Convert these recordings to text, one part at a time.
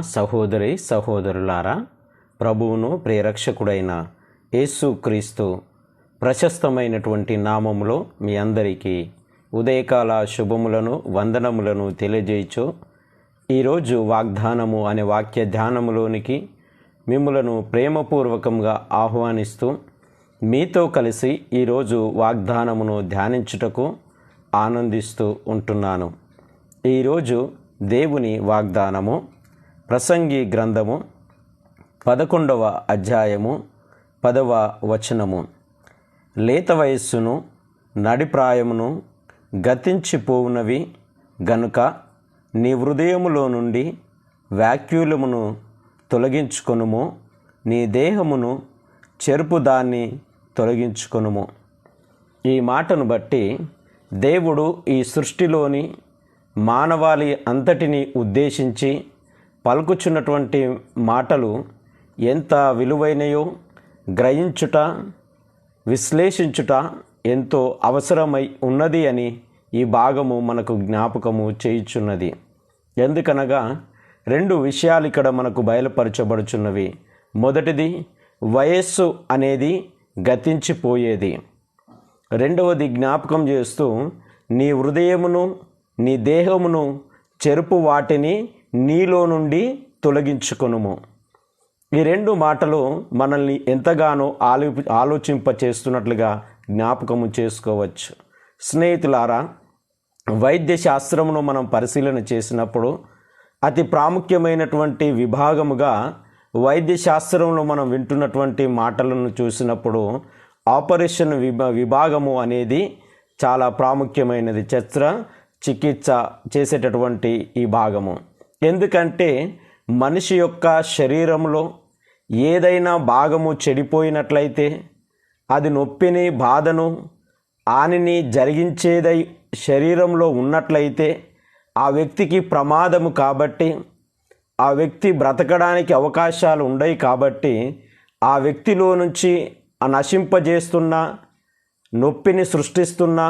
సహోదరి సహోదరులారా ప్రభువును ప్రేరక్షకుడైన యేసుక్రీస్తు ప్రశస్తమైనటువంటి నామములో మీ అందరికీ ఉదయకాల శుభములను వందనములను తెలియజేయచు ఈరోజు వాగ్దానము అనే వాక్య ధ్యానములోనికి మిమ్మలను ప్రేమపూర్వకంగా ఆహ్వానిస్తూ మీతో కలిసి ఈరోజు వాగ్దానమును ధ్యానించుటకు ఆనందిస్తూ ఉంటున్నాను. ఈరోజు దేవుని వాగ్దానము ప్రసంగి గ్రంథము పదకొండవ అధ్యాయము పదవ వచనము. లేత వయస్సును నడిప్రాయమును గతించిపోవునవి గనుక నీ హృదయములో నుండి వ్యాక్యూలమును తొలగించుకొనుము నీ దేహమును చెరుపు దాన్ని తొలగించుకొనుము. ఈ మాటను బట్టి దేవుడు ఈ సృష్టిలోని మానవాళి అంతటిని ఉద్దేశించి పలుకుచున్నటువంటి మాటలు ఎంత విలువైనయో గ్రహించుట విశ్లేషించుట ఎంతో అవసరమై ఉన్నది అని ఈ భాగము మనకు జ్ఞాపకము చేయుచున్నది. ఎందుకనగా రెండు విషయాలు ఇక్కడ మనకు బయలుపరచబడుచున్నవి. మొదటిది వయస్సు అనేది గతించిపోయేది. రెండవది జ్ఞాపకం చేస్తూ నీ హృదయమును నీ దేహమును చెరుపు వాటిని నీలో నుండి తొలగించుకొనుము. ఈ రెండు మాటలు మనల్ని ఎంతగానో ఆలో ఆలోచింప చేస్తున్నట్లుగా జ్ఞాపకము చేసుకోవచ్చు. స్నేహితులారా వైద్య శాస్త్రమును మనం పరిశీలన చేసినప్పుడు అతి ప్రాముఖ్యమైనటువంటి విభాగముగా వైద్య శాస్త్రంలో మనం వింటున్నటువంటి మాటలను చూసినప్పుడు ఆపరేషన్ విభా విభాగము అనేది చాలా ప్రాముఖ్యమైనది. శస్త్ర చికిత్స చేసేటటువంటి ఈ భాగము. ఎందుకంటే మనిషి యొక్క శరీరంలో ఏదైనా భాగము చెడిపోయినట్లయితే అది నొప్పిని బాధను ఆనిని జరిగించేదై శరీరంలో ఉన్నట్లయితే ఆ వ్యక్తికి ప్రమాదము కాబట్టి ఆ వ్యక్తి బ్రతకడానికి అవకాశాలు ఉండయి కాబట్టి ఆ వ్యక్తిలో నుంచి ఆ నశింపజేస్తున్న నొప్పిని సృష్టిస్తున్న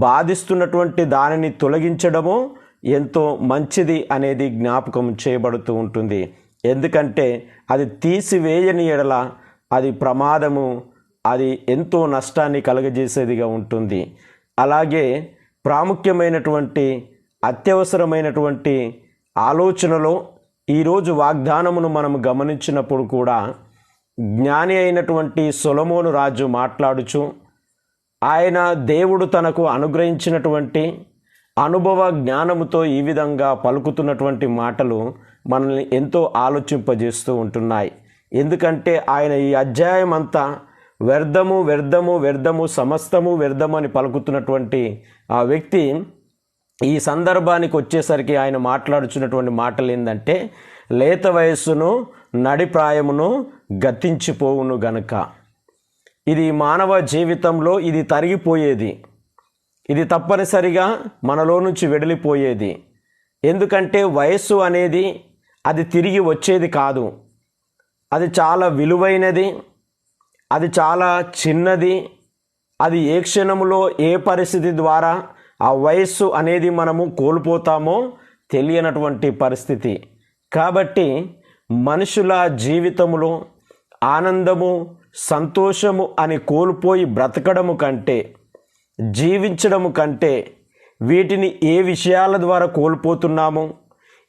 బాధిస్తున్నటువంటి దానిని తొలగించడము ఎంతో మంచిది అనేది జ్ఞాపకం చేయబడుతూ ఉంటుంది. ఎందుకంటే అది తీసివేయని ఎడల అది ప్రమాదము అది ఎంతో నష్టాన్ని కలుగజేసేదిగా ఉంటుంది. అలాగే ప్రాముఖ్యమైనటువంటి అత్యవసరమైనటువంటి ఆలోచనలో ఈరోజు వాగ్దానమును మనం గమనించినప్పుడు కూడా జ్ఞాని అయినటువంటి సొలమోను రాజు మాట్లాడుచు ఆయన దేవుడు తనకు అనుగ్రహించినటువంటి అనుభవ జ్ఞానముతో ఈ విధంగా పలుకుతున్నటువంటి మాటలు మనల్ని ఎంతో ఆలోచింపజేస్తూ ఉంటున్నాయి. ఎందుకంటే ఆయన ఈ అధ్యాయం అంతా వ్యర్థము వ్యర్థము వ్యర్థము సమస్తము వ్యర్థము అని పలుకుతున్నటువంటి ఆ వ్యక్తి ఈ సందర్భానికి వచ్చేసరికి ఆయన మాట్లాడుచున్నటువంటి మాటలు ఏంటంటే లేత వయస్సును నడిప్రాయమును గతించిపోవును గనుక. ఇది మానవ జీవితంలో ఇది తరిగిపోయేది. ఇది తప్పనిసరిగా మనలో నుంచి వెడలిపోయేది. ఎందుకంటే వయస్సు అనేది అది తిరిగి వచ్చేది కాదు. అది చాలా విలువైనది అది చాలా చిన్నది. అది ఏ క్షణములో ఏ పరిస్థితి ద్వారా ఆ వయస్సు అనేది మనము కోల్పోతామో తెలియనటువంటి పరిస్థితి. కాబట్టి మనుషుల జీవితములో ఆనందము సంతోషము అని కోల్పోయి బ్రతకడము కంటే జీవించడము కంటే వీటిని ఏ విషయాల ద్వారా కోల్పోతున్నాము?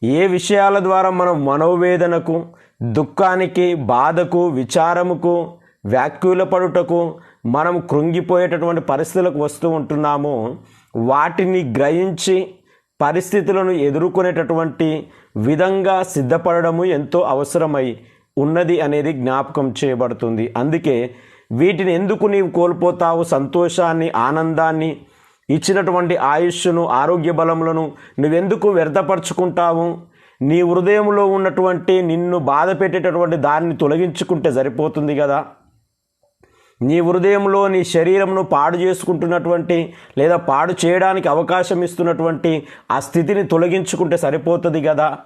ఏ విషయాల ద్వారా మనం మనోవేదనకు దుఃఖానికి బాధకు విచారముకు వ్యాఖ్యులపడుటకు మనం కృంగిపోయేటటువంటి పరిస్థితులకు వస్తూ ఉంటున్నామో వాటిని గ్రహించి పరిస్థితులను ఎదుర్కొనేటటువంటి విధంగా సిద్ధపడము ఎంతో అవసరమై ఉన్నది అనేది జ్ఞాపకం చేయబడుతుంది. అందుకే వీటిని ఎందుకు నీవు కోల్పోతావు? సంతోషాన్ని ఆనందాన్ని ఇచ్చినటువంటి ఆయుష్ను ఆరోగ్య బలములను నువ్వెందుకు వ్యర్థపరచుకుంటావు? నీ హృదయంలో ఉన్నటువంటి నిన్ను బాధ పెట్టేటటువంటి దాన్ని తొలగించుకుంటే సరిపోతుంది కదా. నీ హృదయంలో నీ శరీరంను పాడు చేసుకుంటున్నటువంటి లేదా పాడు చేయడానికి అవకాశం ఇస్తున్నటువంటి ఆ స్థితిని తొలగించుకుంటే సరిపోతుంది కదా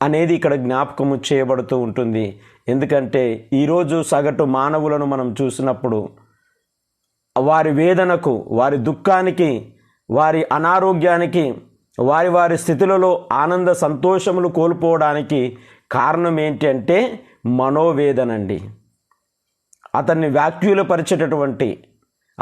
అనేది ఇక్కడ జ్ఞాపకము చేయబడుతూ ఉంటుంది. ఎందుకంటే ఈరోజు సగటు మానవులను మనం చూసినప్పుడు వారి వేదనకు వారి దుఃఖానికి వారి అనారోగ్యానికి వారి వారి స్థితులలో ఆనంద సంతోషములు కోల్పోవడానికి కారణం ఏంటి అంటే మనోవేదనండి. అతన్ని వ్యాఖ్యులపరిచేటటువంటి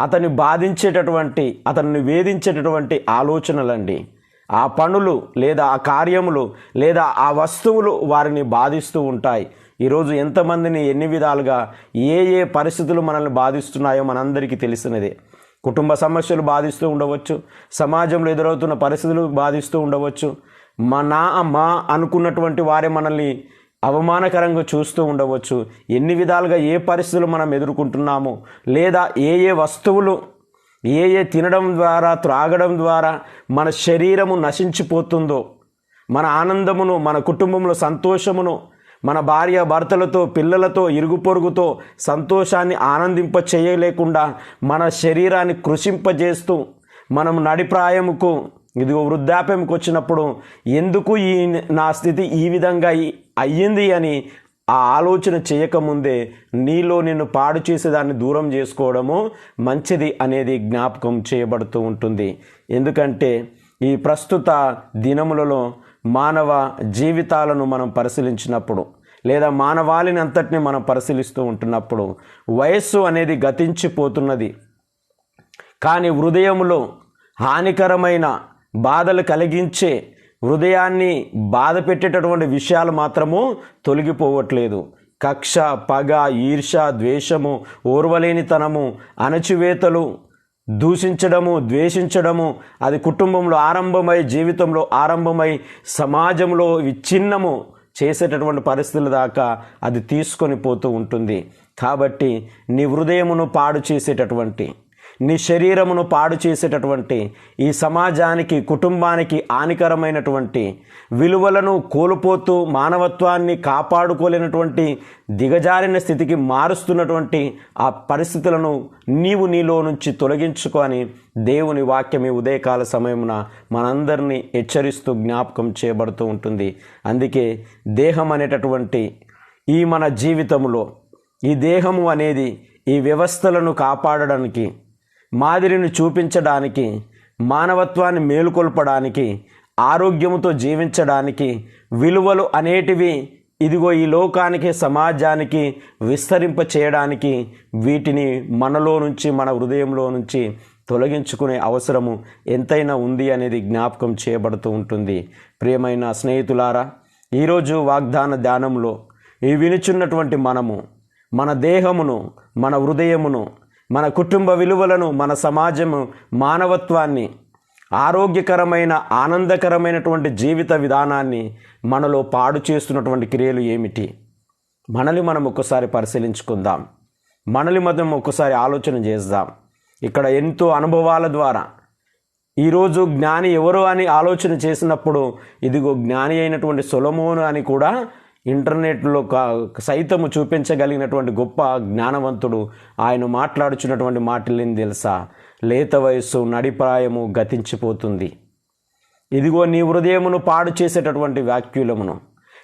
అతన్ని బాధించేటటువంటి అతన్ని వేధించేటటువంటి ఆలోచనలండి. ఆ పనులు లేదా ఆ కార్యములు లేదా ఆ వస్తువులు వారిని బాధిస్తూ ఉంటాయి. ఈరోజు ఎంతమందిని ఎన్ని విధాలుగా ఏ ఏ పరిస్థితులు మనల్ని బాధిస్తున్నాయో మనందరికీ తెలిసినదే కుటుంబ సమస్యలు బాధిస్తూ ఉండవచ్చు సమాజంలో ఎదురవుతున్న పరిస్థితులు బాధిస్తూ ఉండవచ్చు. మా నా మా అనుకున్నటువంటి వారే మనల్ని అవమానకరంగా చూస్తూ ఉండవచ్చు. ఎన్ని విధాలుగా ఏ పరిస్థితులు మనం ఎదుర్కొంటున్నాము లేదా ఏ ఏ వస్తువులు ఏ ఏ తినడం ద్వారా త్రాగడం ద్వారా మన శరీరము నశించిపోతుందో మన ఆనందమును మన కుటుంబంలో సంతోషమును మన భార్య భర్తలతో పిల్లలతో ఇరుగు పొరుగుతో సంతోషాన్ని ఆనందింప చేయలేకుండా మన శరీరాన్ని కృషింపజేస్తూ మనం నడిప్రాయముకు ఇదిగో వృద్ధాప్యంకి వచ్చినప్పుడు ఎందుకు ఈ నా స్థితి ఈ విధంగా అయ్యింది అని ఆ ఆలోచన చేయకముందే నీలో నిన్ను పాడు చేసేదాన్ని దూరం చేసుకోవడము మంచిది అనేది జ్ఞాపకం చేయబడుతూ ఉంటుంది. ఎందుకంటే ఈ ప్రస్తుత దినములలో మానవ జీవితాలను మనం పరిశీలించినప్పుడు లేదా మానవాళిని అంతటిని మనం పరిశీలిస్తూ ఉంటున్నప్పుడు వయస్సు అనేది గతించిపోతున్నది. కానీ హృదయంలో హానికరమైన బాధలు కలిగించే హృదయాన్ని బాధ పెట్టేటటువంటి విషయాలు మాత్రము తొలగిపోవట్లేదు. కక్ష పగ ఈర్ష ద్వేషము ఓర్వలేనితనము అణచివేతలు దూషించడము ద్వేషించడము అది కుటుంబంలో ఆరంభమై జీవితంలో ఆరంభమై సమాజంలో విచ్ఛిన్నము చేసేటటువంటి పరిస్థితుల దాకా అది తీసుకొని పోతూ ఉంటుంది. కాబట్టి నీ హృదయమును పాడు చేసేటటువంటి నీ శరీరమును పాడు చేసేటటువంటి ఈ సమాజానికి కుటుంబానికి హానికరమైనటువంటి విలువలను కోల్పోతూ మానవత్వాన్ని కాపాడుకోలేనటువంటి దిగజారిన స్థితికి మారుస్తున్నటువంటి ఆ పరిస్థితులను నీవు నీలో నుంచి తొలగించుకొని దేవుని వాక్యం ఈ ఉదయకాల సమయమున మనందరినీ హెచ్చరిస్తూ జ్ఞాపకం చేయబడుతూ ఉంటుంది. అందుకే దేహం అనేటటువంటి ఈ మన జీవితంలో ఈ దేహము అనేది ఈ వ్యవస్థలను కాపాడడానికి మాదిరిని చూపించడానికి మానవత్వాన్ని మేలుకొల్పడానికి ఆరోగ్యముతో జీవించడానికి విలువలు అనేటివి ఇదిగో ఈ లోకానికి సమాజానికి విస్తరింప చేయడానికి వీటిని మనలో నుంచి మన హృదయంలో నుంచి తొలగించుకునే అవసరము ఎంతైనా ఉంది అనేది జ్ఞాపకం చేయబడుతూ ఉంటుంది. ప్రియమైన స్నేహితులారా ఈరోజు వాగ్దాన ధ్యానంలో ఈ వినుచున్నటువంటి మనము మన దేహమును మన హృదయమును మన కుటుంబ విలువలను మన సమాజము మానవత్వాన్ని ఆరోగ్యకరమైన ఆనందకరమైనటువంటి జీవిత విధానాన్ని మనలో పాడు చేస్తున్నటువంటి క్రియలు ఏమిటి? మనల్ని మనం ఒక్కసారి పరిశీలించుకుందాం. మనల్ని మనం ఒక్కసారి ఆలోచన చేద్దాం. ఇక్కడ ఎంతో అనుభవాల ద్వారా. ఈరోజు జ్ఞాని ఎవరు అని ఆలోచన చేసినప్పుడు ఇదిగో జ్ఞాని అయినటువంటి సొలమోను అని కూడా ఇంటర్నెట్లో కా సైతము చూపించగలిగినటువంటి గొప్ప జ్ఞానవంతుడు ఆయన మాట్లాడుచున్నటువంటి మాటలేని తెలుసా? లేత వయస్సు నడిప్రాయము గతించిపోతుంది. ఇదిగో నీ హృదయమును పాడు చేసేటటువంటి వాక్యులమును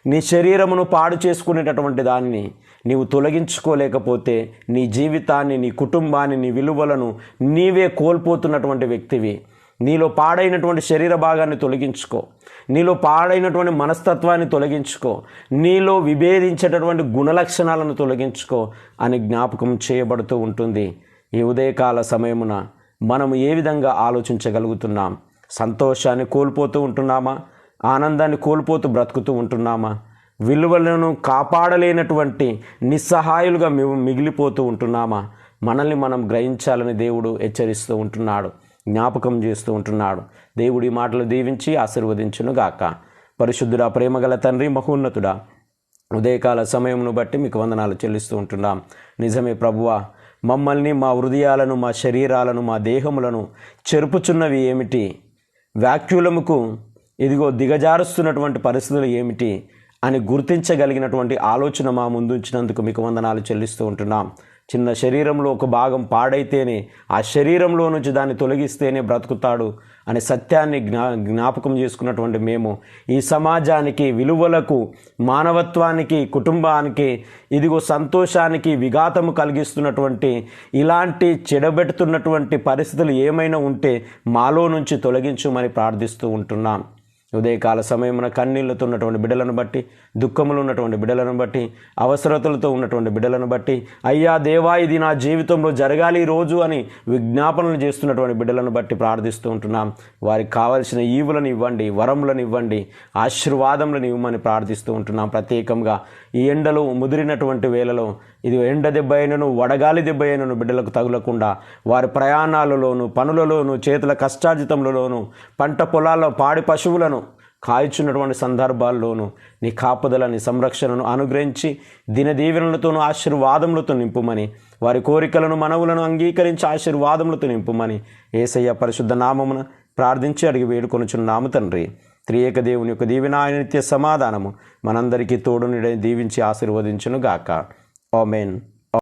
నీ శరీరమును పాడు చేసుకునేటటువంటి దాన్ని నీవు తొలగించుకోలేకపోతే నీ జీవితాన్ని నీ కుటుంబాన్ని నీ విలువలను నీవే కోల్పోతున్నటువంటి వ్యక్తివి. నీలో పాడైనటువంటి శరీర భాగాన్ని తొలగించుకో. నీలో పాడైనటువంటి మనస్తత్వాన్ని తొలగించుకో. నీలో విభేదించేటటువంటి గుణలక్షణాలను తొలగించుకో అని జ్ఞాపకం చేయబడుతూ ఉంటుంది. ఈ ఉదయకాల సమయమున మనం ఏ విధంగా ఆలోచించగలుగుతున్నాం? సంతోషాన్ని కోల్పోతూ ఉంటున్నామా? ఆనందాన్ని కోల్పోతూ బ్రతుకుతూ ఉంటున్నామా? విలువలను కాపాడలేనటువంటి నిస్సహాయులుగా మేము మిగిలిపోతూ ఉంటున్నామా? మనల్ని మనం గ్రహించాలని దేవుడు హెచ్చరిస్తూ ఉంటున్నాడు. జ్ఞాపకం చేస్తూ ఉంటున్నాడు. దేవుడి మాటలు దీవించి ఆశీర్వదించును గాక పరిశుద్ధుడా ప్రేమగల తండ్రి మహోన్నతుడా ఉదయకాల సమయమును బట్టి మీకు వందనాలు చెల్లిస్తూ ఉంటున్నాం. నిజమే ప్రభువా మమ్మల్ని మా హృదయాలను మా శరీరాలను మా దేహములను చెరుపుచున్నవి ఏమిటి? వ్యాక్యులముకు ఇదిగో దిగజారుస్తున్నటువంటి పరిస్థితులు ఏమిటి? అని గుర్తించగలిగినటువంటి ఆలోచన మా ముందుంచినందుకు మీకు వందనాలు చెల్లిస్తూ ఉంటున్నాం. చిన్న శరీరంలో ఒక భాగం పాడైతేనే ఆ శరీరంలో నుంచి దాన్ని తొలగిస్తేనే బ్రతుకుతాడు అనే సత్యాన్ని జ్ఞా జ్ఞాపకం చేసుకున్నటువంటి మేము ఈ సమాజానికి విలువలకు మానవత్వానికి కుటుంబానికి ఇదిగో సంతోషానికి విఘాతము కలిగిస్తున్నటువంటి ఇలాంటి చెడబెడుతున్నటువంటి పరిస్థితులు ఏమైనా ఉంటే మాలో నుంచి తొలగించుమని ప్రార్థిస్తూ ఉంటున్నాం. ఉదయకాల సమయమున కన్నీళ్ళతో ఉన్నటువంటి బిడ్డలను బట్టి దుఃఖములు ఉన్నటువంటి బిడ్డలను బట్టి అవసరతలతో ఉన్నటువంటి బిడ్డలను బట్టి అయ్యా దేవా ఇది నా జీవితంలో జరగాలి ఈ రోజు అని విజ్ఞాపనలు చేస్తున్నటువంటి బిడ్డలను బట్టి ప్రార్థిస్తూ ఉంటున్నాం. వారికి కావలసిన ఈవులను ఇవ్వండి వరములను ఇవ్వండి ఆశీర్వాదములను ఇవ్వమని ప్రార్థిస్తూ ఉంటున్నాం. ప్రత్యేకంగా ఈ ఎండలు ముదిరినటువంటి వేళలో ఇది ఎండ దెబ్బ అయినను వడగాలి దెబ్బ అయినను బిడ్డలకు తగులకుండా వారి ప్రయాణాలలోను పనులలోను చేతుల కష్టార్జితములలోను పంట పొలాల్లో పాడి పశువులను కాల్చున్నటువంటి సందర్భాల్లోనూ నీ కాపుదలని సంరక్షణను అనుగ్రహించి దినదీవెనలతోనూ ఆశీర్వాదములతో నింపుమని వారి కోరికలను మనవులను అంగీకరించి ఆశీర్వాదములతో నింపుమని ఏసయ్య పరిశుద్ధ నామమున ప్రార్థించి అడిగి వేడుకొనుచున్నాము తండ్రి. త్రియేక దేవుని యొక్క దీవెన ఆయన నిత్య సమాధానము. మనందరికీ తోడునిడని దీవించి ఆశీర్వదించును గాక ఓమెన్